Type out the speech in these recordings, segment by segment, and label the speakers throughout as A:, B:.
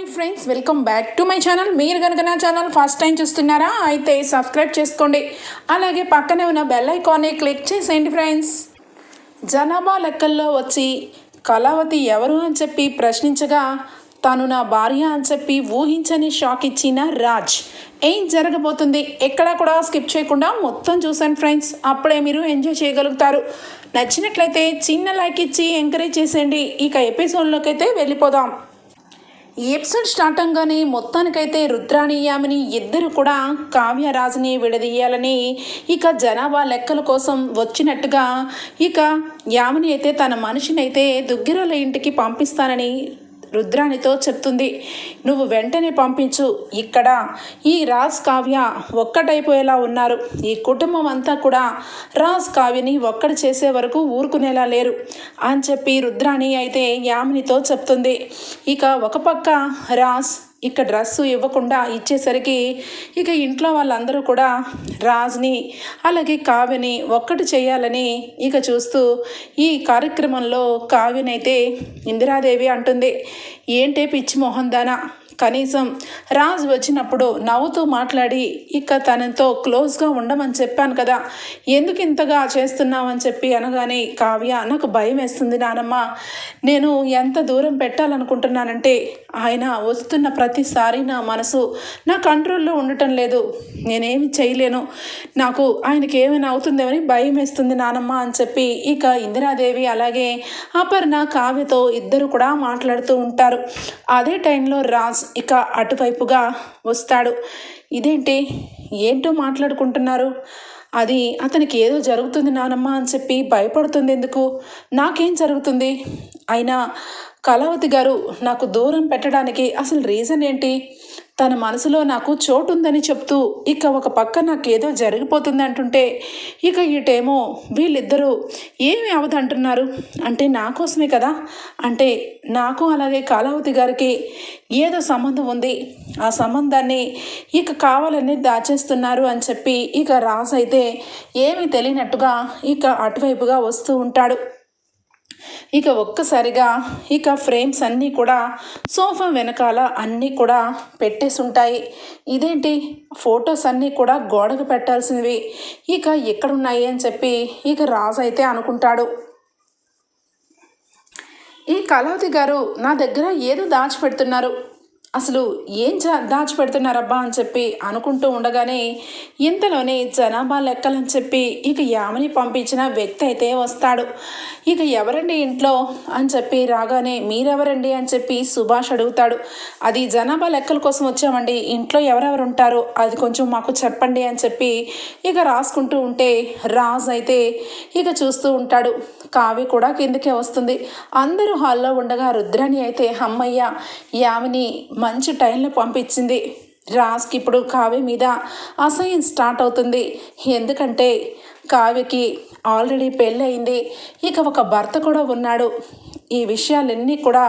A: Hi friends welcome back to my channel మీరు కనుక నా ఛానల్ ఫస్ట్ టైం చూస్తున్నారా అయితే సబ్స్క్రైబ్ చేసుకోండి. అలాగే పక్కనే ఉన్న బెల్ ఐకాన్ని క్లిక్ చేసేయండి ఫ్రెండ్స్ జనాభా లెక్కల్లో వచ్చి కళావతి ఎవరు అని చెప్పి ప్రశ్నించగా తను నా భార్య అని చెప్పి ఊహించని షాక్ ఇచ్చిన రాజ్. ఏం జరగబోతుంది? ఎక్కడా కూడా స్కిప్ చేయకుండా మొత్తం చూసాను ఫ్రెండ్స్ అప్పుడే మీరు ఎంజాయ్ చేయగలుగుతారు. నచ్చినట్లయితే చిన్న లైక్ ఇచ్చి ఎంకరేజ్ చేసేయండి. ఇక ఎపిసోడ్లోకి అయితే వెళ్ళిపోదాం. ఈ ఎపిసోడ్ స్టార్ట్ అవగానే మొత్తానికైతే రుద్రాణి యామిని ఇద్దరు కూడా కావ్యరాజుని విడదీయాలని ఇక జనాభా లెక్కల కోసం వచ్చినట్టుగా ఇక యామిని అయితే తన మనిషిని అయితే దుగ్గిరాల ఇంటికి పంపిస్తానని రుద్రాణితో చెప్తుంది నువ్వు వెంటనే పంపించు. ఇక్కడ ఈ రాజ్ కావ్య ఒక్కటైపోయేలా ఉన్నారు. ఈ కుటుంబం అంతా కూడా రాజ్ కావ్యని ఒక్కటి చేసే వరకు ఊరుకునేలా లేరు. అని చెప్పి రుద్రాణి అయితే యామినితో చెప్తుంది ఇక ఒక పక్క రాజ్ ఇక డ్రెస్సు ఇవ్వకుండా ఇచ్చేసరికి ఇక ఇంట్లో వాళ్ళందరూ కూడా రాజ్ని అలాగే కావ్యని ఒక్కటి చేయాలని ఇక చూస్తూ ఈ కార్యక్రమంలో కావ్యనైతే ఇందిరాదేవి అంటుంది ఏంటే పిచ్చి మొహం దానా కనీసం రాజ్ వచ్చినప్పుడు నవ్వుతూ మాట్లాడి ఇక తనతో క్లోజ్గా ఉండమని చెప్పాను కదా ఎందుకు ఇంతగా చేస్తున్నావని చెప్పి అనగానే కావ్య నాకు భయం వేస్తుంది నానమ్మ. నేను ఎంత దూరం పెట్టాలనుకుంటున్నానంటే ఆయన వస్తున్న ప్రతిసారి నా మనసు నా కంట్రోల్లో ఉండటం లేదు. నేనేమి చేయలేను. నాకు ఆయనకి ఏమైనా అవుతుందేమని భయం వేస్తుంది నానమ్మ అని చెప్పి ఇక ఇందిరాదేవి అలాగే అపర్ణ కావ్యతో ఇద్దరు కూడా మాట్లాడుతూ ఉంటారు. అదే టైంలో రాజ్ ఇక అటువైపుగా వస్తాడు. ఇదేంటి? ఏంటో మాట్లాడుకుంటున్నారు? అది అతనికి ఏదో జరుగుతుంది నానమ్మ అని చెప్పి భయపడుతుంది ఎందుకు? నాకేం జరుగుతుంది? అయినా కళావతి గారు నాకు దూరం పెట్టడానికి అసలు రీజన్ ఏంటి? తన మనసులో నాకు చోటు ఉందని చెప్తూ ఇక ఒక పక్క నాకేదో జరిగిపోతుంది అంటుంటే ఇక ఇటేమో వీళ్ళిద్దరూ ఏమి అవదంటున్నారు? అంటే నా కోసమే కదా? అంటే నాకు అలాగే కాలావతి గారికి ఏదో సంబంధం ఉంది. ఆ సంబంధాన్ని ఇక కావాలని దాచేస్తున్నారు అని చెప్పి ఇక రాజు అయితే ఏమీ తెలియనట్టుగా ఇక అటువైపుగా వస్తూ ఉంటాడు. ఇక ఒక్కసారిగా ఇక ఫ్రేమ్స్ అన్నీ కూడా సోఫా వెనకాల అన్నీ కూడా పెట్టేసి ఉంటాయి ఇదేంటి? ఫొటోస్ అన్నీ కూడా గోడకు పెట్టాల్సినవి. ఇక ఎక్కడున్నాయి అని చెప్పి ఇక రాజు అయితే అనుకుంటాడు. ఈ కళావతి గారు నా దగ్గర ఏదో దాచిపెడుతున్నారు. అసలు ఏం జా దాచిపెడుతున్నారబ్బా అని చెప్పి అనుకుంటూ ఉండగానే ఇంతలోనే జనాభా లెక్కలని చెప్పి ఇక యామని పంపించిన వ్యక్తి అయితే వస్తాడు. ఇక ఎవరండి ఇంట్లో అని చెప్పి రాగానే మీరెవరండి అని చెప్పి సుభాష్ అడుగుతాడు. అది జనాభా లెక్కల కోసం వచ్చామండి. ఇంట్లో ఎవరెవరు ఉంటారో అది కొంచెం మాకు చెప్పండి అని చెప్పి ఇక రాసుకుంటూ ఉంటే రాజ్ అయితే ఇక చూస్తూ ఉంటాడు. కావి కూడా కిందకే వస్తుంది. అందరూ హాల్లో ఉండగా రుద్రాణి అయితే అమ్మయ్య యామిని మంచి టైంలో పంపించింది. రాజ్కి ఇప్పుడు కావ్య మీద అసహ్యం స్టార్ట్ అవుతుంది. ఎందుకంటే కావ్యకి ఆల్రెడీ పెళ్ళి అయింది ఇక ఒక భర్త కూడా ఉన్నాడు. ఈ విషయాలన్నీ కూడా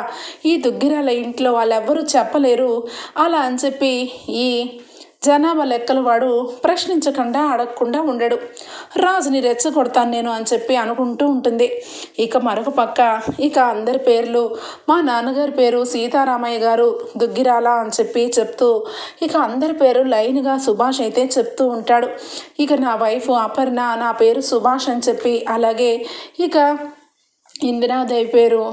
A: ఈ దుగ్గిరాల ఇంట్లో వాళ్ళెవ్వరూ చెప్పలేరు. అలా అని చెప్పి ఈ జనాభా లెక్కలు వాడు ప్రశ్నించకుండా అడగకుండా ఉండడు. రాజుని రెచ్చగొడతాను నేను అని చెప్పి అనుకుంటూ ఉంటుంది. ఇక మరొక పక్క ఇక అందరి పేర్లు మా నాన్నగారి పేరు సీతారామయ్య గారు దుగ్గిరాల అని చెప్పి చెప్తూ ఇక అందరి పేరు లైన్గా సుభాష్ అయితే చెప్తూ ఉంటాడు. ఇక నా వైఫ్ అపర్ణ నా పేరు సుభాష్ అని చెప్పి అలాగే ఇక ఇందిరాదేవి పేరు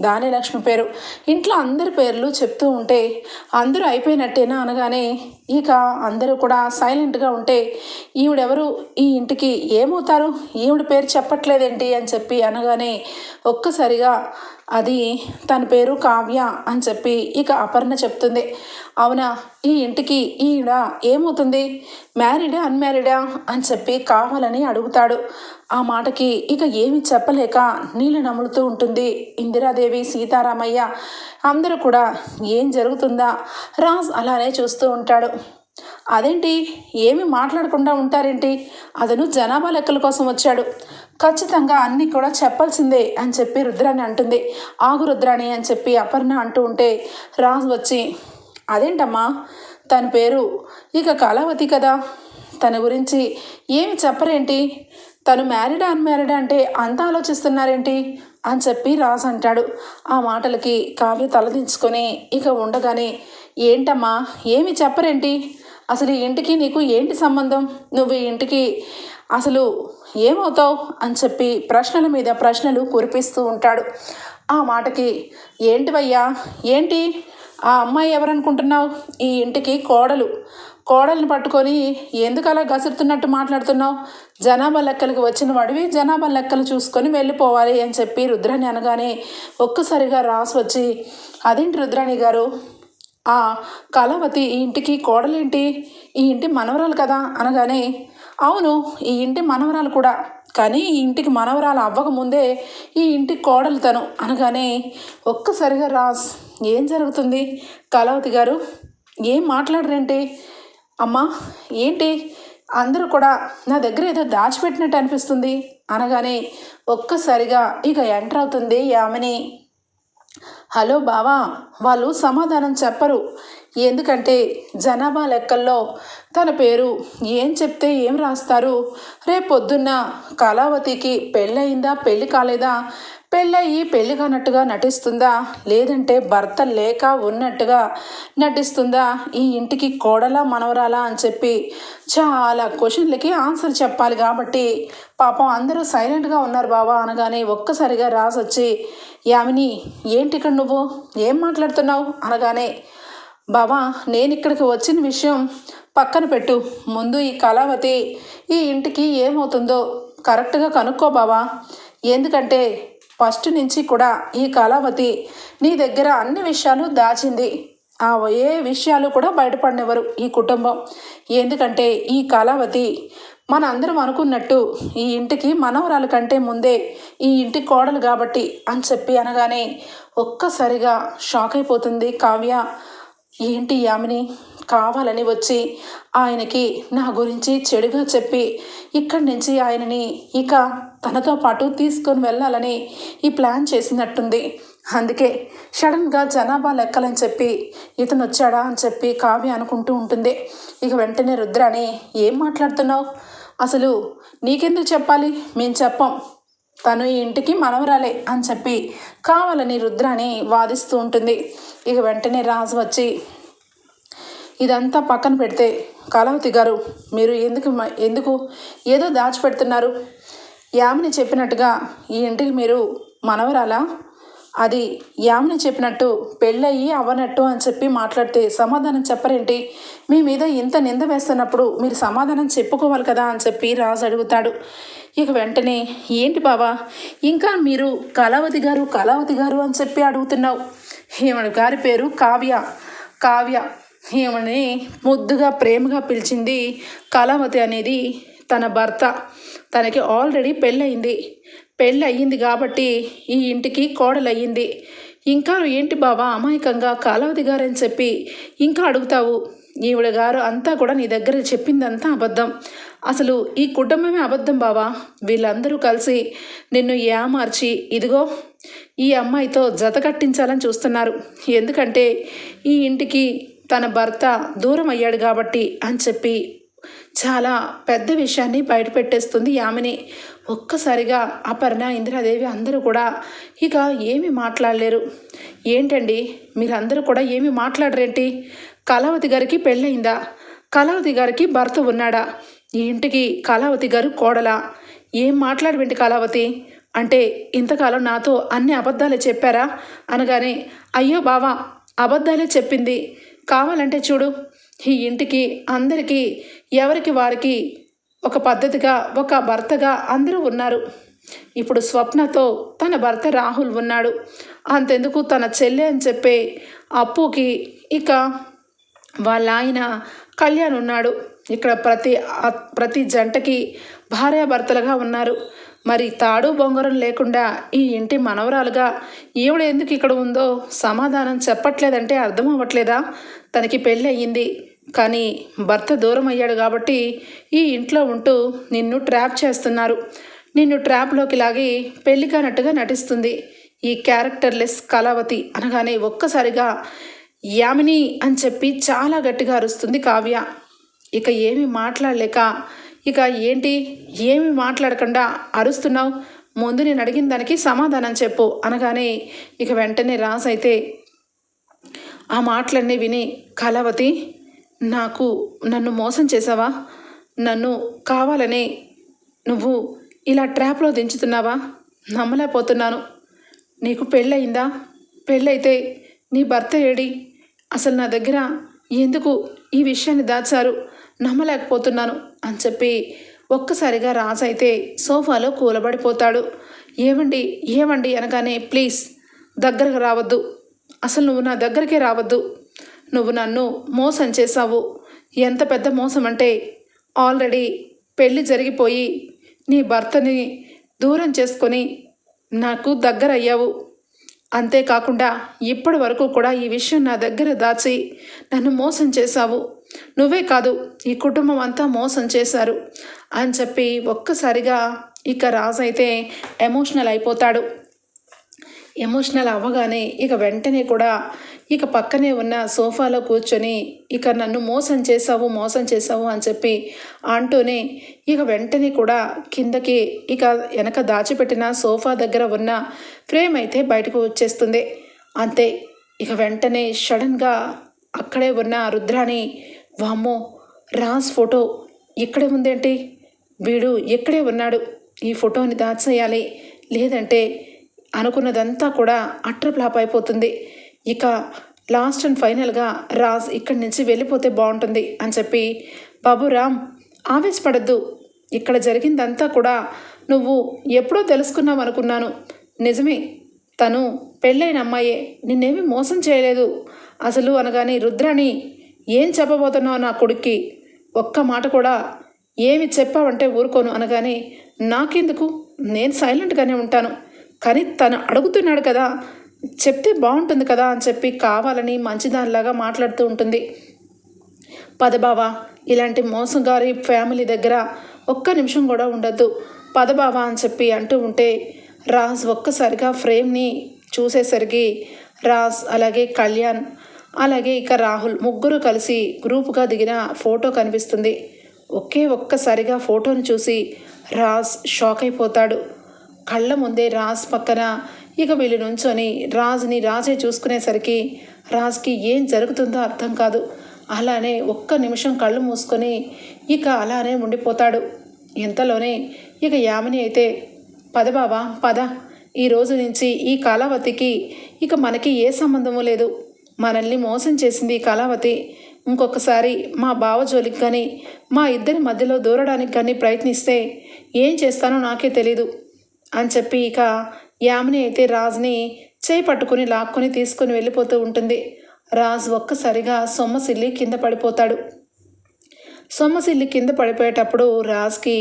A: దాని లక్ష్మి పేరు. ఇంట్లో అందరి పేర్లు చెప్తూ ఉంటే అందరూ అయిపోయినట్టేనా అనగానే ఇక అందరూ కూడా సైలెంట్గా ఉంటే ఈవిడెవరు? ఈ ఇంటికి ఏమవుతారు? ఈవిడ పేరు చెప్పట్లేదేంటి అని చెప్పి అనగానే ఒక్కసారిగా అది తన పేరు కావ్య అని చెప్పి ఇక అపర్ణ చెప్తుంది. అవునా? ఈ ఇంటికి ఈడ ఏమవుతుంది? మ్యారీడా అన్మ్యారీడా అని చెప్పి కావాలని అడుగుతాడు. ఆ మాటకి ఇక ఏమి చెప్పలేక నీళ్ళు నములుతూ ఉంటుంది ఇందిరాదేవి సీతారామయ్య. అందరూ కూడా ఏం జరుగుతుందా? రాజ్ అలానే చూస్తూ ఉంటాడు. అదేంటి? ఏమి మాట్లాడకుండా ఉంటారేంటి? అతను జనాభా లెక్కల కోసం వచ్చాడు. ఖచ్చితంగా అన్నీ కూడా చెప్పాల్సిందే అని చెప్పి రుద్రాణి అంటుంది. ఆగు రుద్రాణి అని చెప్పి అపర్ణ అంటూ ఉంటే రాజు వచ్చి అదేంటమ్మా? తన పేరు ఇక కళావతి కదా? తన గురించి ఏమి చెప్పరేంటి? తను మ్యారీడా అన్మ్యారీడా అంటే అంత ఆలోచిస్తున్నారేంటి? అని చెప్పి రాజు అంటాడు. ఆ మాటలకి కావ్య తలదించుకొని ఇక ఉండగానే ఏంటమ్మా? ఏమి చెప్పరేంటి? అసలు ఈ ఇంటికి నీకు ఏంటి సంబంధం? నువ్వు ఈ ఇంటికి అసలు ఏమవుతావు? అని చెప్పి ప్రశ్నల మీద ప్రశ్నలు కురిపిస్తూ ఉంటాడు. ఆ మాటకి ఏంటివయ్యా ఏంటి? ఆ అమ్మాయి ఎవరనుకుంటున్నావు? ఈ ఇంటికి కోడలు. కోడల్ని పట్టుకొని ఎందుకు అలా గసురుతున్నట్టు మాట్లాడుతున్నావు? జనాభా లెక్కలకి వచ్చిన వాడివి జనాభా లెక్కలు చూసుకొని వెళ్ళిపోవాలి అని చెప్పి రుద్రాణి అనగానే ఒక్కసారిగా రాసి వచ్చి అదేంటి రుద్రాణి గారు? ఆ కళావతి ఈ ఇంటికి కోడలేంటి? ఈ ఇంటి మనవరాలు కదా? అనగానే అవును ఈ ఇంటి మనవరాలు కూడా. కానీ ఈ ఇంటికి మనవరాలు అవ్వకముందే ఈ ఇంటి కోడలు తను అనగానే ఒక్కసారిగా రాస్ ఏం జరుగుతుంది? కళావతి గారు ఏం మాట్లాడరేంటి? అమ్మా ఏంటి? అందరూ కూడా నా దగ్గర ఏదో దాచిపెట్టినట్టు అనిపిస్తుంది అనగానే ఒక్కసారిగా ఇక ఎంటర్ అవుతుంది యామిని హలో బావా వాళ్ళు సమాధానం చెప్పరు. ఎందుకంటే జనాభా లెక్కల్లో తన పేరు ఏం చెప్తే ఏం రాస్తారు? రేపొద్దున్న కళావతికి పెళ్ళయిందా పెళ్ళి కాలేదా? పెళ్ళయి పెళ్ళి కానట్టుగా నటిస్తుందా? లేదంటే భర్త లేక ఉన్నట్టుగా నటిస్తుందా? ఈ ఇంటికి కోడలా మనవరాలా అని చెప్పి చాలా క్వశ్చన్లకి ఆన్సర్ చెప్పాలి కాబట్టి పాపం అందరూ సైలెంట్గా ఉన్నారు బావా అనగానే ఒక్కసారిగా రాసొచ్చి యామిని ఏంటి ఇక్కడ నువ్వు? ఏం మాట్లాడుతున్నావు? అనగానే బావా నేను ఇక్కడికి వచ్చిన విషయం పక్కన పెట్టు. ముందు ఈ కళావతి ఈ ఇంటికి ఏమవుతుందో కరెక్ట్గా కనుక్కో బావా. ఎందుకంటే ఫస్ట్ నుంచి కూడా ఈ కళావతి నీ దగ్గర అన్ని విషయాలు దాచింది. ఆ ఏ విషయాలు కూడా బయటపడినెవరు ఈ కుటుంబం. ఎందుకంటే ఈ కళావతి మన అందరం అనుకున్నట్టు ఈ ఇంటికి మనవరాలు కంటే ముందే ఈ ఇంటి కోడలు కాబట్టి అని చెప్పి అనగానే ఒక్కసారిగా షాక్ అయిపోతుంది కావ్య. ఏంటి యామిని? కావాలని వచ్చి ఆయనకి నా గురించి చెడుగా చెప్పి ఇక్కడి నుంచి ఆయనని ఇక తనతో పాటు తీసుకొని వెళ్ళాలని ఈ ప్లాన్ చేసినట్టుంది. అందుకే సడన్గా జనాభా లెక్కలని చెప్పి ఇతను వచ్చాడా అని చెప్పి కావ్య అనుకుంటూ ఉంటుంది. ఇక వెంటనే రుద్రాని ఏం మాట్లాడుతున్నావు? అసలు నీకెందుకు చెప్పాలి? మేము చెప్పం. తను ఈ ఇంటికి మనవరాలే అని చెప్పి కావాలని రుద్రాని వాదిస్తూ ఉంటుంది. ఇక వెంటనే రాజు వచ్చి ఇదంతా పక్కన పెడితే కళావతి గారు మీరు ఎందుకు మ- ఎందుకు ఏదో దాచిపెడుతున్నారు? యామిని చెప్పినట్టుగా ఈ ఇంటికి మీరు మనవరాలా? అది యామిని చెప్పినట్టు పెళ్ళయ్యి అవ్వనట్టు అని చెప్పి మాట్లాడితే సమాధానం చెప్పరేంటి? మీ మీద ఇంత నింద వేస్తున్నప్పుడు మీరు సమాధానం చెప్పుకోవాలి కదా అని చెప్పి రాజు అడుగుతాడు. ఇక వెంటనే ఏంటి బావా? ఇంకా మీరు కళావతి గారు కళావతి గారు అని చెప్పి అడుగుతున్నావు. ఈమె గారి పేరు కావ్య. కావ్య. ఈమెని ముద్దుగా ప్రేమగా పిలిచింది కళావతి అనేది తన భర్త. తనకి ఆల్రెడీ పెళ్ళయింది. పెళ్ళి అయ్యింది కాబట్టి ఈ ఇంటికి కోడలు అయ్యింది ఇంకా ఏంటి బావా? అమాయకంగా కాలావతి గారని చెప్పి ఇంకా అడుగుతావు. ఈవిడ గారు అంతా కూడా నీ దగ్గర చెప్పిందంతా అబద్ధం. అసలు ఈ కుటుంబమే అబద్ధం బావా? వీళ్ళందరూ కలిసి నిన్ను ఏమార్చి ఇదిగో ఈ అమ్మాయితో జత కట్టించాలని చూస్తున్నారు. ఎందుకంటే ఈ ఇంటికి తన భర్త దూరం అయ్యాడు కాబట్టి అని చెప్పి చాలా పెద్ద విషయాన్ని బయటపెట్టేస్తుంది యామిని. ఒక్కసారిగా అపర్ణ ఇందిరాదేవి అందరూ కూడా ఇక ఏమీ మాట్లాడలేరు. ఏంటండి? మీరందరూ కూడా ఏమీ మాట్లాడరేంటి? కళావతి గారికి పెళ్ళయిందా? కళావతి గారికి భర్త ఉన్నాడా? ఈ ఇంటికి కళావతి గారు కోడలా. ఏం మాట్లాడవేంటి కళావతి? అంటే ఇంతకాలం నాతో అన్ని అబద్ధాలే చెప్పారా? అనగానే అయ్యో బావా అబద్ధాలే చెప్పింది. కావాలంటే చూడు ఈ ఇంటికి అందరికీ ఎవరికి వారికి ఒక పద్ధతిగా ఒక భర్తగా అందరూ ఉన్నారు. ఇప్పుడు స్వప్నతో తన భర్త రాహుల్ ఉన్నాడు. అంతెందుకు తన చెల్లె అని చెప్పే అప్పుకి ఇక వాళ్ళ ఆయన కళ్యాణ్ ఉన్నాడు. ఇక్కడ ప్రతి ప్రతి జంటకి భార్యాభర్తలుగా ఉన్నారు. మరి తాడు బొంగరం లేకుండా ఈ ఇంటి మనవరాలుగా ఈవిడ ఎందుకు ఇక్కడ ఉందో సమాధానం చెప్పట్లేదంటే అర్థం అవ్వట్లేదా? తనకి పెళ్ళి అయ్యింది. కానీ భర్త దూరం అయ్యాడు కాబట్టి ఈ ఇంట్లో ఉంటూ నిన్ను ట్రాప్ చేస్తున్నారు. నిన్ను ట్రాప్లోకి లాగి పెళ్ళి కానట్టుగా నటిస్తుంది ఈ క్యారెక్టర్లెస్ కళావతి అనగానే ఒక్కసారిగా యామిని అని చెప్పి చాలా గట్టిగా అరుస్తుంది కావ్య. ఇక ఏమీ మాట్లాడలేక ఇక ఏంటి? ఏమి మాట్లాడకుండా అరుస్తున్నావు? ముందు నేను అడిగిన దానికి సమాధానం చెప్పు అనగానే ఇక వెంటనే రాసైతే అయితే ఆ మాటలన్నీ విని కళావతి నాకు నన్ను మోసం చేసావా? నన్ను కావాలని నువ్వు ఇలా ట్రాప్లో దించుతున్నావా? నమ్మలేకపోతున్నాను. నీకు పెళ్ళయిందా? పెళ్ళైతే నీ భర్త ఏడి? అసలు నా దగ్గర ఎందుకు ఈ విషయాన్ని దాచారు? నమ్మలేకపోతున్నాను అని చెప్పి ఒక్కసారిగా రాజు అయితే సోఫాలో కూలబడిపోతాడు. ఏమండి ఏమండి అనగానే ప్లీజ్ దగ్గరకు రావద్దు. అసలు నువ్వు నా దగ్గరికే రావద్దు. నువ్వు నన్ను మోసం చేశావు. ఎంత పెద్ద మోసం అంటే ఆల్రెడీ పెళ్ళి జరిగిపోయి నీ భర్తని దూరం చేసుకొని నాకు దగ్గర అయ్యావు అంతేకాకుండా ఇప్పటి వరకు కూడా ఈ విషయం నా దగ్గర దాచి నన్ను మోసం చేశావు. నువ్వే కాదు ఈ కుటుంబం అంతా మోసం చేశారు అని చెప్పి ఒక్కసారిగా ఇక రాజు అయితే ఎమోషనల్ అయిపోతాడు. ఎమోషనల్ అవ్వగానే ఇక వెంటనే కూడా ఇక పక్కనే ఉన్న సోఫాలో కూర్చొని ఇక నన్ను మోసం చేసావు మోసం చేసావు అని చెప్పి అంటూనే ఇక వెంటనే కూడా కిందకి ఇక వెనక దాచిపెట్టిన సోఫా దగ్గర ఉన్న ఫ్రేమ్ అయితే బయటకు వచ్చేస్తుంది. అంతే ఇక వెంటనే సడన్గా అక్కడే ఉన్న రుద్రాణి వామ్మో రాజ్ ఫోటో ఇక్కడే ఉందేంటి? వీడు ఎక్కడే ఉన్నాడు? ఈ ఫోటోని దాచేయాలి లేదంటే అనుకున్నదంతా కూడా అట్రప్లాప్ అయిపోతుంది. ఇక లాస్ట్ అండ్ ఫైనల్గా రాజ్ ఇక్కడి నుంచి వెళ్ళిపోతే బాగుంటుంది అని చెప్పి బాబు రామ్ ఆవేశపడద్దు. ఇక్కడ జరిగిందంతా కూడా నువ్వు ఎప్పుడో తెలుసుకున్నావు అనుకున్నాను. నిజమే తను పెళ్ళైన అమ్మాయే. నిన్నేమి మోసం చేయలేదు. అసలు అనగానే రుద్రాణి ఏం చెప్పబోతున్నావు నా కొడుక్కి? ఒక్క మాట కూడా ఏమి చెప్పావంటే ఊరుకోను అనగానే నాకెందుకు? నేను సైలెంట్గానే ఉంటాను. కానీ తను అడుగుతున్నాడు కదా చెప్తే బాగుంటుంది కదా అని చెప్పి కావాలని మంచిదానిలాగా మాట్లాడుతూ ఉంటుంది. పదబావ ఇలాంటి మోసగారి ఫ్యామిలీ దగ్గర ఒక్క నిమిషం కూడా ఉండొద్దు. పదబావ అని చెప్పి అంటూ ఉంటే రాజ్ ఒక్కసారిగా ఫ్రేమ్ని చూసేసరికి రాజ్ అలాగే కళ్యాణ్ అలాగే ఇక రాహుల్ ముగ్గురు కలిసి గ్రూపుగా దిగిన ఫోటో కనిపిస్తుంది. ఒకే ఒక్కసారిగా ఫోటోని చూసి రాజ్ షాక్ అయిపోతాడు. కళ్ళ ముందే రాజ్ పక్కన ఇక వీళ్ళు నుంచొని రాజుని రాజే చూసుకునేసరికి రాజుకి ఏం జరుగుతుందో అర్థం కాదు. అలానే ఒక్క నిమిషం కళ్ళు మూసుకొని ఇక అలానే ఉండిపోతాడు. ఇంతలోనే ఇక యామిని అయితే పద బాబా పద. ఈ రోజు నుంచి ఈ కళావతికి ఇక మనకి ఏ సంబంధము లేదు. మనల్ని మోసం చేసింది ఈ కళావతి ఇంకొకసారి మా బావ జోలికి కానీ మా ఇద్దరి మధ్యలో దూరడానికి కానీ ప్రయత్నిస్తే ఏం చేస్తానో నాకే తెలీదు అని చెప్పి ఇక యామిని అయితే రాజ్ని చేయి పట్టుకుని లాక్కొని తీసుకుని వెళ్ళిపోతూ ఉంటుంది. రాజ్ ఒక్కసారిగా సొమ్మసిల్లి కింద పడిపోతాడు. సొమ్మసిల్లి కింద పడిపోయేటప్పుడు రాజ్కి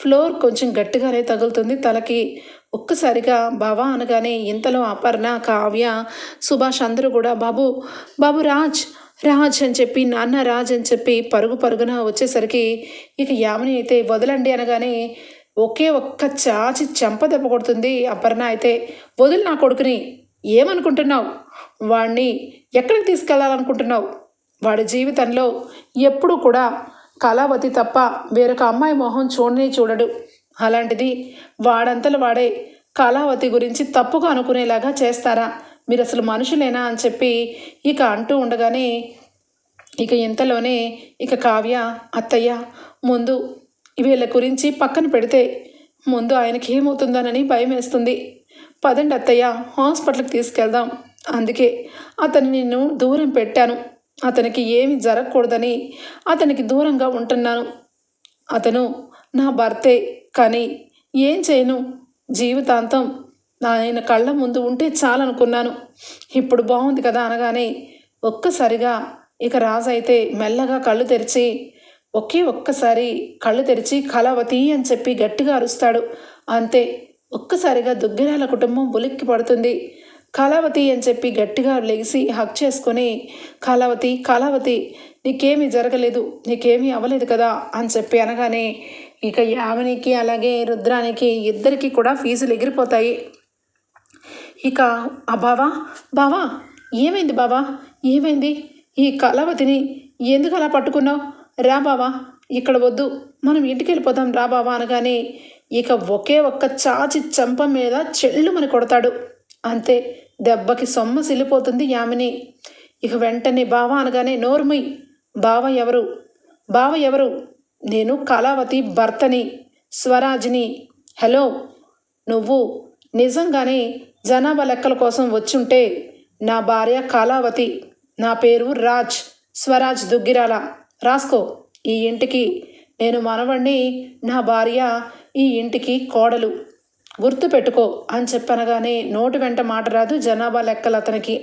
A: ఫ్లోర్ కొంచెం గట్టిగానే తగులుతుంది. తలకి ఒక్కసారిగా బావా అనగానే ఇంతలో అపర్ణ కావ్య సుభాష్ అందరూ కూడా బాబు బాబు రాజ్ రాజ్ అని చెప్పి నాన్న రాజ్ అని చెప్పి పరుగు పరుగున వచ్చేసరికి ఇక యామిని అయితే వదలండి అనగానే ఒకే ఒక్క చాచి చెంప దెబ్బ కొడుతుంది. అపర్ణ అయితే వదులు నా కొడుకుని. ఏమనుకుంటున్నావు? వాడిని ఎక్కడికి తీసుకెళ్ళాలనుకుంటున్నావు? వాడి జీవితంలో ఎప్పుడూ కూడా కళావతి తప్ప వేరొక అమ్మాయి మొహం చూడని చూడడు. అలాంటిది వాడంతలు వాడే కళావతి గురించి తప్పుగా అనుకునేలాగా చేస్తారా? మీరు అసలు మనుషులేనా? అని చెప్పి ఇక అంటూ ఉండగానే ఇక ఇంతలోనే ఇక కావ్య అత్తయ్య ముందు వీళ్ళ గురించి పక్కన పెడితే ముందు ఆయనకి ఏమవుతుందోనని భయం వేస్తుంది. పదండి అత్తయ్య హాస్పిటల్కి తీసుకెళ్దాం. అందుకే అతను నిన్ను దూరం పెట్టాను. అతనికి ఏమి జరగకూడదని అతనికి దూరంగా ఉంటున్నాను. అతను నా భర్తే కానీ ఏం చేయను? జీవితాంతం ఆయన కళ్ళ ముందు ఉంటే చాలనుకున్నాను. ఇప్పుడు బాగుంది కదా అనగానే ఒక్కసారిగా ఇక రాజైతే అయితే మెల్లగా కళ్ళు తెరిచి ఒకే ఒక్కసారి కళ్ళు తెరిచి కళావతి అని చెప్పి గట్టిగా అరుస్తాడు. అంతే ఒక్కసారిగా దుగ్గిరాల కుటుంబం ఉలిక్కి పడుతుంది. కళావతి అని చెప్పి గట్టిగా లెగిసి హక్ చేసుకొని కళావతి కళావతి నీకేమీ జరగలేదు నీకేమీ అవ్వలేదు కదా అని చెప్పి అనగానే ఇక యావనికి అలాగే రుద్రానికి ఇద్దరికి కూడా ఫీజులు ఎగిరిపోతాయి. ఇక ఆ బావా బావా ఏమైంది బావా ఏమైంది? ఈ కళావతిని ఎందుకు అలా పట్టుకున్నావు? రా బావా ఇక్కడ వద్దు. మనం ఇంటికి వెళ్ళిపోదాం రా బావా అనగానే ఇక ఒకే ఒక్క చాచి చంప మీద చెల్లుమని కొడతాడు. అంతే దెబ్బకి సొమ్మ సిల్లిపోతుంది యామిని. ఇక వెంటనే బావ అనగానే నోర్మి బావ ఎవరు? బావ ఎవరు? నేను కళావతి భర్తని స్వరాజ్ని. హలో నువ్వు నిజంగానే జనాభా లెక్కల కోసం వచ్చుంటే నా భార్య కళావతి నా పేరు రాజ్ స్వరాజ్ దుగ్గిరాల. రాసుకో ఈ ఇంటికి. నేను మనవణ్ణి నా భార్య ఈ ఇంటికి కోడలు. గుర్తు పెట్టుకో అని చెప్పనగానే నోటి వెంట మాట రాదు జనాభా లెక్కలు అతనికి.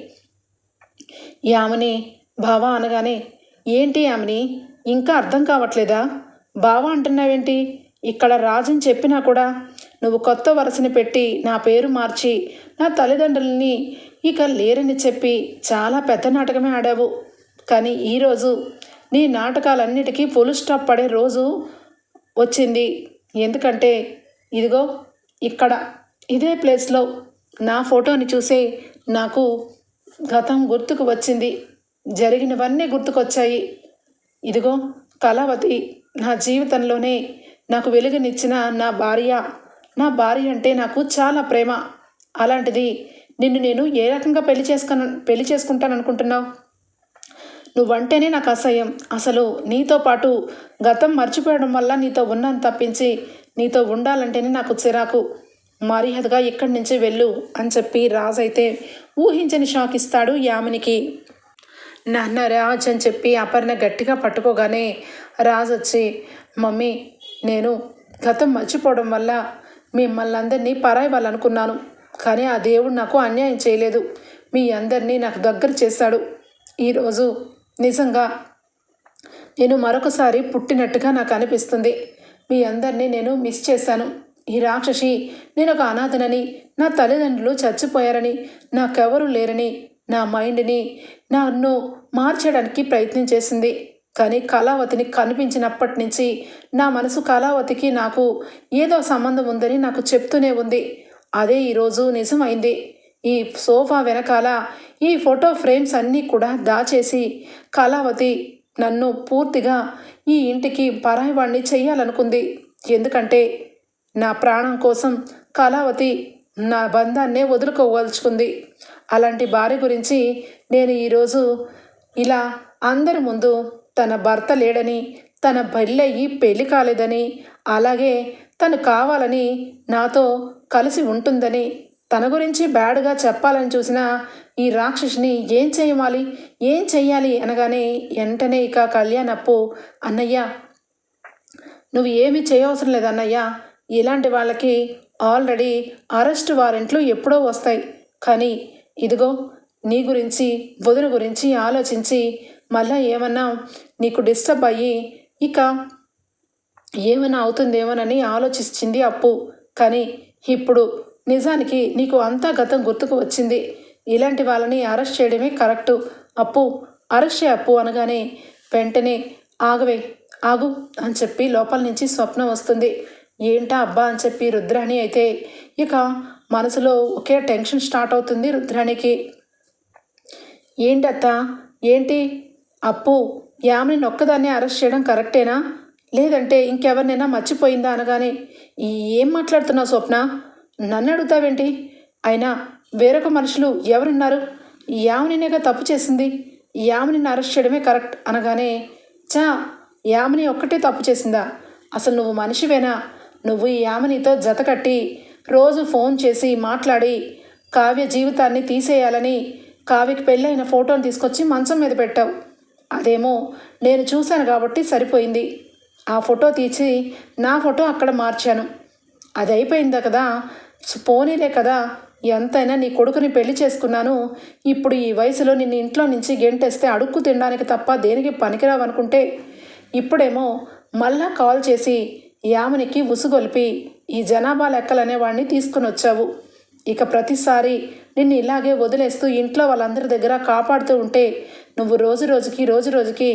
A: యామని బావా అనగానే ఏంటి యామిని ఇంకా అర్థం కావట్లేదా? బావా అంటున్నావేంటి? ఇక్కడ రాజుని చెప్పినా కూడా నువ్వు కొత్త వరసని పెట్టి నా పేరు మార్చి నా తల్లిదండ్రులని ఇక లేరని చెప్పి చాలా పెద్ద నాటకమే ఆడావు. కానీ ఈరోజు నీ నాటకాలన్నిటికీ ఫుల్ స్టాప్ పడే రోజు వచ్చింది. ఎందుకంటే ఇదిగో ఇక్కడ ఇదే ప్లేస్లో నా ఫోటోని చూసే నాకు గతం గుర్తుకు వచ్చింది. జరిగినవన్నీ గుర్తుకొచ్చాయి. ఇదిగో కళావతి నా జీవితంలోనే నాకు వెలుగునిచ్చిన నా భార్య. నా భార్య అంటే నాకు చాలా ప్రేమ. అలాంటిది నిన్ను నేను ఏ రకంగా పెళ్ళి చేసుకుని పెళ్ళి చేసుకుంటాను అనుకుంటున్నావు నువ్వంటేనే నాకు అసహ్యం. అసలు నీతో పాటు గతం మర్చిపోవడం వల్ల నీతో ఉన్నాను తప్పించి నీతో ఉండాలంటేనే నాకు చిరాకు. మర్యాదగా ఇక్కడి నుంచి వెళ్ళు అని చెప్పి రాజు అయితే ఊహించని షాక్ ఇస్తాడు యామినికి. నాన్న రాజ్ అని చెప్పి అపర్ణ గట్టిగా పట్టుకోగానే రాజు వచ్చి మమ్మీ నేను గతం మర్చిపోవడం వల్ల మిమ్మల్ని అందరినీ పరాయి వాళ్ళు అనుకున్నాను కానీ ఆ దేవుడు నాకు అన్యాయం చేయలేదు. మీ అందరినీ నాకు దగ్గర చేశాడు. ఈరోజు నిజంగా నేను మరొకసారి పుట్టినట్టుగా నాకు అనిపిస్తుంది. మీ అందరినీ నేను మిస్ చేశాను. ఈ రాక్షసి నేను ఒక అనాథనని నా తల్లిదండ్రులు చచ్చిపోయారని నాకెవరూ లేరని నా మైండ్ని నన్ను మార్చడానికి ప్రయత్నం చేసింది. కానీ కళావతిని కనిపించినప్పటి నుంచి నా మనసు కళావతికి నాకు ఏదో సంబంధం ఉందని నాకు చెప్తూనే ఉంది. అదే ఈరోజు నిజమైంది. ఈ సోఫా వెనకాల ఈ ఫోటో ఫ్రేమ్స్ అన్నీ కూడా దాచేసి కళావతి నన్ను పూర్తిగా ఈ ఇంటికి పరాయివాణ్ణి చెయ్యాలనుకుంది. ఎందుకంటే నా ప్రాణం కోసం కళావతి నా బంధాన్నే వదులుకోవలుచుకుంది. అలాంటి భార్య గురించి నేను ఈరోజు ఇలా అందరి ముందు తన భర్త లేడని తన పెళ్ళయి పెళ్ళి కాలేదని అలాగే తను కావాలని నాతో కలిసి ఉంటుందని తన గురించి బ్యాడ్గా చెప్పాలని చూసిన ఈ రాక్షసిని ఏం చేయాలి ఏం చెయ్యాలి? అనగానే వెంటనే ఇక కళ్యాణ్ అప్పు అన్నయ్య నువ్వు ఏమీ చేయవసరం లేదు అన్నయ్య. ఇలాంటి వాళ్ళకి ఆల్రెడీ అరెస్ట్ వారెంట్లు ఎప్పుడో వస్తాయి. కానీ ఇదిగో నీ గురించి వదిన గురించి ఆలోచించి మళ్ళా ఏమన్నా నీకు డిస్టర్బ్ అయ్యి ఇక ఏమైనా అవుతుందేమోనని ఆలోచించింది అప్పు. కానీ ఇప్పుడు నిజానికి నీకు అంతా గతం గుర్తుకు వచ్చింది. ఇలాంటి వాళ్ళని అరెస్ట్ చేయడమే కరెక్టు. అప్పు అరెస్ట్ చేయ అప్పు అనగానే వెంటనే ఆగవే ఆగు అని చెప్పి లోపల నుంచి స్వప్నం వస్తుంది. ఏంటా అబ్బా అని చెప్పి రుద్రాణి అయితే ఇక మనసులో ఒకే టెన్షన్ స్టార్ట్ అవుతుంది రుద్రాణికి. ఏంటత్త? ఏంటి? అప్పు యామిని ఒక్కదాన్ని అరెస్ట్ చేయడం కరెక్టేనా? లేదంటే ఇంకెవరినైనా మర్చిపోయిందా అనగానే ఏం మాట్లాడుతున్నావు స్వప్న? నన్ను అడుగుతావేంటి అయినా వేరొక మనుషులు ఎవరున్నారు? యామినినేగా తప్పు చేసింది. యామినిని అరెస్ట్ చేయడమే కరెక్ట్ అనగానే చా యామిని ఒక్కటే తప్పు చేసిందా? అసలు నువ్వు మనిషివేనా? నువ్వు ఈ యామినితో జతకట్టి రోజు ఫోన్ చేసి మాట్లాడి కావ్య జీవితాన్ని తీసేయాలని కావ్యకి పెళ్ళైన ఫోటోని తీసుకొచ్చి మంచం మీద పెట్టావు. అదేమో నేను చూశాను కాబట్టి సరిపోయింది. ఆ ఫోటో తీసి నా ఫోటో అక్కడ మార్చాను. అది అయిపోయిందా కదా? పోనీలే కదా. ఎంతైనా నీ కొడుకుని పెళ్ళి చేసుకున్నాను. ఇప్పుడు ఈ వయసులో నిన్ను ఇంట్లో నుంచి గెంటేస్తే అడుక్కు తినడానికి తప్ప దేనికి పనికిరావనుకుంటే? ఇప్పుడేమో మళ్ళా కాల్ చేసి యామనికి ఉసుగొలిపి ఈ జనాభా లెక్కలనే వాడిని తీసుకుని వచ్చావు ఇక ప్రతిసారి నిన్ను ఇలాగే వదిలేస్తూ ఇంట్లో వాళ్ళందరి దగ్గర కాపాడుతూ ఉంటే నువ్వు రోజు రోజుకి రోజు రోజుకి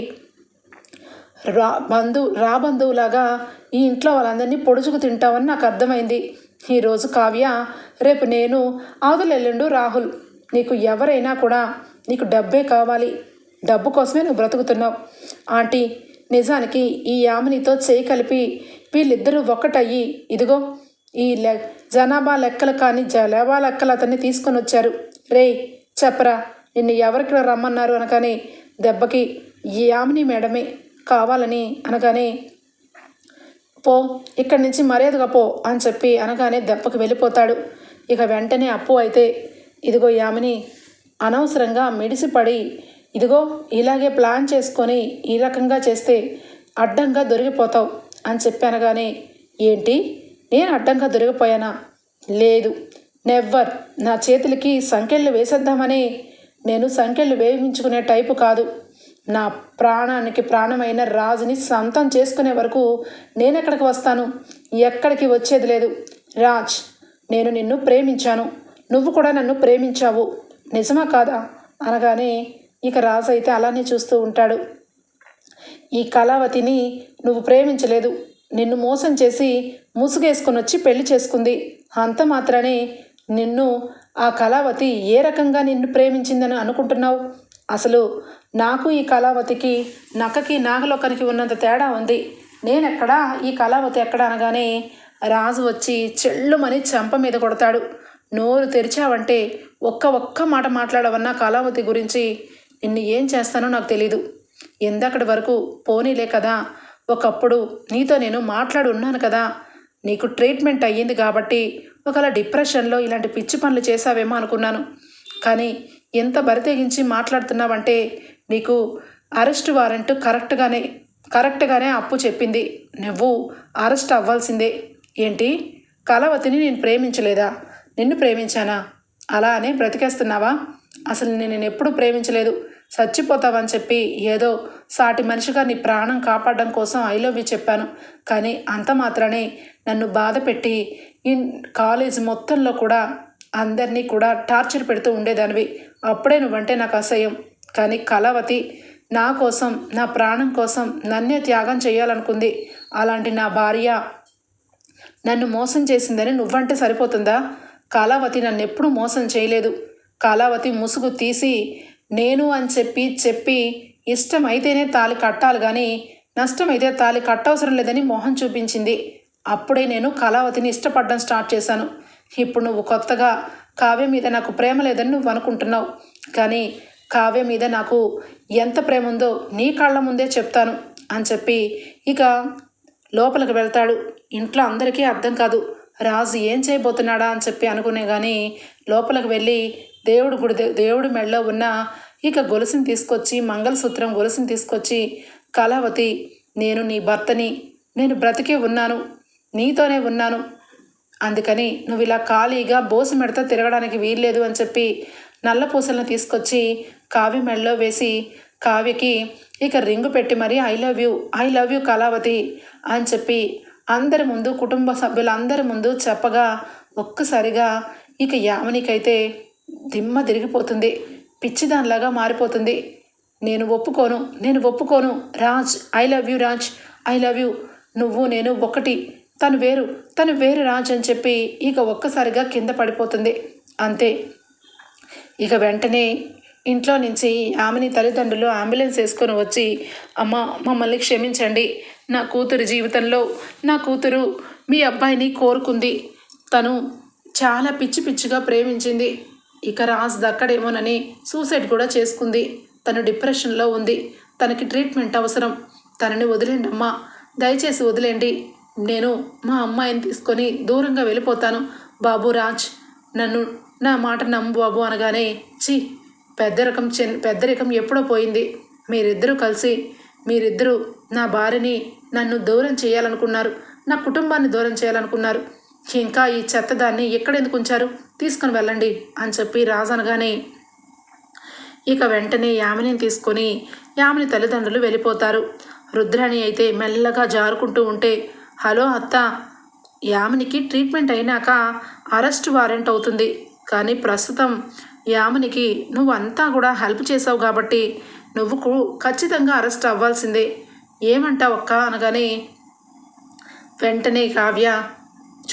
A: రా బంధువు రా బంధువులాగా ఈ ఇంట్లో వాళ్ళందరినీ పొడుచుకు తింటావని నాకు అర్థమైంది. ఈరోజు కావ్య రేపు నేను ఆదులెల్లుండు రాహుల్. నీకు ఎవరైనా కూడా నీకు డబ్బే కావాలి. డబ్బు కోసమే నువ్వు బ్రతుకుతున్నావు. ఆంటీ నిజానికి ఈ యామినితో చేయి కలిపి వీళ్ళిద్దరూ ఒక్కటయ్యి ఇదిగో ఈ లె జనాభా లెక్కలు కానీ జనాభా లెక్కలు అతన్ని తీసుకొని వచ్చారు. రేయ్ చెప్పరా నిన్ను ఎవరికి రమ్మన్నారు అనగానే దెబ్బకి ఈ యామిని మేడమే కావాలని అనగానే పో ఇక్కడి నుంచి మర్యాదగా పో అని చెప్పి అనగానే దెబ్బకి వెళ్ళిపోతాడు. ఇక వెంటనే అప్పు అయితే ఇదిగో యామిని అనవసరంగా మిడిసిపడి ఇదిగో ఇలాగే ప్లాన్ చేసుకొని ఈ రకంగా చేస్తే అడ్డంగా దొరికిపోతావు అని చెప్పి అనగానే ఏంటి? నేను అడ్డంగా దొరికిపోయానా? లేదు. నెవ్వర్ నా చేతులకి సంకెళ్ళు వేసేద్దామని నేను సంకెళ్ళు వేయించుకునే టైపు కాదు. నా ప్రాణానికి ప్రాణమైన రాజుని సొంతం చేసుకునే వరకు నేను ఎక్కడికి వస్తాను? ఎక్కడికి వచ్చేది లేదు. రాజ్ నేను నిన్ను ప్రేమించాను. నువ్వు కూడా నన్ను ప్రేమించావు. నిజమా కాదా? అనగానే ఇక రాజు అయితే అలానే చూస్తూ ఉంటాడు. ఈ కళావతిని నువ్వు ప్రేమించలేదు. నిన్ను మోసం చేసి ముసుగేసుకుని వచ్చి పెళ్ళి చేసుకుంది. అంత మాత్రమే నిన్ను ఆ కళావతి ఏ రకంగా నిన్ను ప్రేమించిందని అనుకుంటున్నావు? అసలు నాకు ఈ కళావతికి నక్కకి నాగలోకానికి ఉన్నంత తేడా ఉంది. నేనెక్కడా? ఈ కళావతి ఎక్కడ అనగానే రాజు వచ్చి చెల్లుమని చెంప మీద కొడతాడు. నోరు తెరిచావంటే ఒక్క ఒక్క మాట మాట్లాడవన్నా కళావతి గురించి నిన్ను ఏం చేస్తానో నాకు తెలీదు. ఎందక్కడి వరకు పోనీలే కదా. ఒకప్పుడు నీతో నేను మాట్లాడున్నాను కదా. నీకు ట్రీట్మెంట్ అయ్యింది కాబట్టి ఒకవేళ డిప్రెషన్లో ఇలాంటి పిచ్చి పనులు చేసావేమో అనుకున్నాను. కానీ ఎంత బరితెగించి మాట్లాడుతున్నావంటే నీకు అరెస్ట్ వారెంట్ కరెక్ట్గానే కరెక్ట్గానే అప్పు చెప్పింది. నువ్వు అరెస్ట్ అవ్వాల్సిందే. ఏంటి? కళావతిని నేను ప్రేమించలేదా? నిన్ను ప్రేమించానా? అలా అని బ్రతికేస్తున్నావా? అసలు నేను నేను ప్రేమించలేదు. చచ్చిపోతావని చెప్పి ఏదో సాటి మనిషిగా నీ ప్రాణం కాపాడడం కోసం ఐ లవ్ యూ చెప్పాను. కానీ అంత మాత్రానే నన్ను బాధ పెట్టి ఇన్ కాలేజ్ మొత్తంలో కూడా అందరినీ కూడా టార్చర్ పెడుతూ ఉండేదానివి. అప్పుడే నువ్వంటే నాకు అసహ్యం. కానీ కళావతి నా కోసం నా ప్రాణం కోసం నన్నే త్యాగం చేయాలనుకుంది. అలాంటి నా భార్య నన్ను మోసం చేసిందని నువ్వంటే సరిపోతుందా? కళావతి నన్ను ఎప్పుడూ మోసం చేయలేదు. కళావతి ముసుగు తీసి నేను అని చెప్పి చెప్పి ఇష్టమైతేనే తాలి కట్టాలి కానీ నష్టమైతే తాలి కట్టవసరం లేదని మోహం చూపించింది. అప్పుడే నేను కళావతిని ఇష్టపడడం స్టార్ట్ చేశాను. ఇప్పుడు నువ్వు కొత్తగా కావ్య మీద నాకు ప్రేమ లేదని నువ్వు అనుకుంటున్నావు కానీ కావ్య మీద నాకు ఎంత ప్రేమ ఉందో నీ కాళ్ళ ముందే చెప్తాను అని చెప్పి ఇక లోపలికి వెళ్తాడు. ఇంట్లో అందరికీ అర్థం కాదు రాజు ఏం చేయబోతున్నాడా అని చెప్పి అనుకునే కానీ లోపలికి వెళ్ళి దేవుడు గుడి దే- దేవుడి మెడలో ఉన్న ఇక గొలుసుని తీసుకొచ్చి మంగళసూత్రం గొలుసుని తీసుకొచ్చి కళావతి నేను నీ భర్తని నేను బ్రతికే ఉన్నాను నీతోనే ఉన్నాను అందుకని నువ్వు ఇలా ఖాళీగా బోసు మెడత తిరగడానికి వీల్లేదు అని చెప్పి నల్ల పూసలను తీసుకొచ్చి కావ్య మెడలో వేసి కావ్యకి ఇక రింగు పెట్టి మరి I love you I love you Kalavathi అని చెప్పి అందరి ముందు కుటుంబ సభ్యులందరి ముందు చెప్పగా ఒక్కసారిగా ఇక యామనికైతే దిమ్మ తిరిగిపోతుంది. పిచ్చిదానిలాగా మారిపోతుంది. నేను ఒప్పుకోను నేను ఒప్పుకోను Raj I love you Raj I love you నువ్వు నేను ఒకటి తను వేరు తను వేరు రాజ్ అని చెప్పి ఇక ఒక్కసారిగా కింద పడిపోతుంది. అంతే. ఇక వెంటనే ఇంట్లో నుంచి ఆమెని తల్లిదండ్రులు అంబులెన్స్ వేసుకొని వచ్చి అమ్మ మమ్మల్ని క్షమించండి. నా కూతురు జీవితంలో నా కూతురు మీ అబ్బాయిని కోరుకుంది. తను చాలా పిచ్చి పిచ్చిగా ప్రేమించింది. ఇక రాజ్ దక్కడేమోనని సూసైడ్ కూడా చేసుకుంది. తను డిప్రెషన్లో ఉంది. తనకి ట్రీట్మెంట్ అవసరం. తనని వదిలేండి అమ్మా. దయచేసి వదిలేండి. నేను మా అమ్మాయిని తీసుకొని దూరంగా వెళ్ళిపోతాను. బాబు రాజ్ నన్ను నా మాట నమ్ము బాబు అనగానే చి పెద్దరకం చిన్ పెద్దరికం ఎప్పుడో పోయింది. మీరిద్దరూ కలిసి మీరిద్దరూ నా భార్యని నన్ను దూరం చేయాలనుకున్నారు. నా కుటుంబాన్ని దూరం చేయాలనుకున్నారు. ఇంకా ఈ చెత్తదాన్ని ఎక్కడెందుకు ఉంచారు? తీసుకొని వెళ్ళండి అని చెప్పి రాజనగానే ఇక వెంటనే యామిని తీసుకొని యామిని తల్లిదండ్రులు వెళ్ళిపోతారు. రుద్రాణి అయితే మెల్లగా జారుకుంటూ ఉంటే హలో అత్త యామినికి ట్రీట్మెంట్ అయినాక అరెస్ట్ వారెంట్ అవుతుంది. కానీ ప్రస్తుతం యామునికి నువ్వు అంతా కూడా హెల్ప్ చేసావు కాబట్టి నువ్వు ఖచ్చితంగా అరెస్ట్ అవ్వాల్సిందే. ఏమంటావు అక్క? అనగానే వెంటనే కావ్య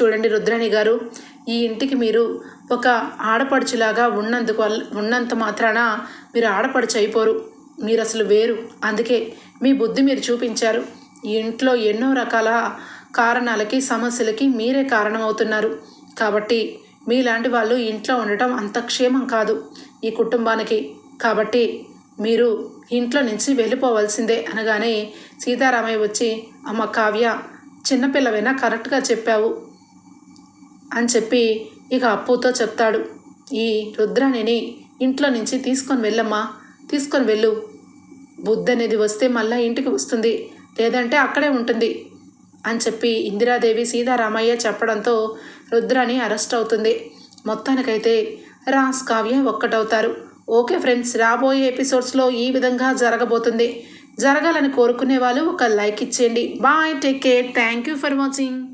A: చూడండి రుద్రాణి గారు ఈ ఇంటికి మీరు ఒక ఆడపడుచులాగా ఉన్నందుకు వల్ల- ఉన్నంత మాత్రాన మీరు ఆడపడుచు అయిపోరు. మీరు అసలు వేరు. అందుకే మీ బుద్ధి మీరు చూపించారు. ఈ ఇంట్లో ఎన్నో రకాల కారణాలకి సమస్యలకి మీరే కారణమవుతున్నారు. కాబట్టి మీలాంటి వాళ్ళు ఇంట్లో ఉండటం అంత క్షేమం కాదు ఈ కుటుంబానికి. కాబట్టి మీరు ఇంట్లో నుంచి వెళ్ళిపోవాల్సిందే అనగానే సీతారామయ్య వచ్చి అమ్మ కావ్య చిన్నపిల్లవైనా కరెక్ట్గా చెప్పావు అని చెప్పి ఇక అప్పుతో చెప్తాడు. ఈ రుద్రాణిని ఇంట్లో నుంచి తీసుకొని వెళ్ళమ్మా తీసుకొని వెళ్ళు. బుద్ధి అనేది వస్తే మళ్ళీ ఇంటికి వస్తుంది. లేదంటే అక్కడే ఉంటుంది. అని చెప్పి ఇందిరాదేవి సీతారామయ్య చెప్పడంతో రుద్రాణి అరెస్ట్ అవుతుంది. మొత్తానికైతే రాస్ కావ్య ఒక్కటవుతారు. ఓకే ఫ్రెండ్స్ రాబోయే ఎపిసోడ్స్లో ఈ విధంగా జరగబోతుంది. జరగాలని కోరుకునే వాళ్ళు ఒక లైక్ ఇచ్చేయండి. Bye take care. Thank you for watching.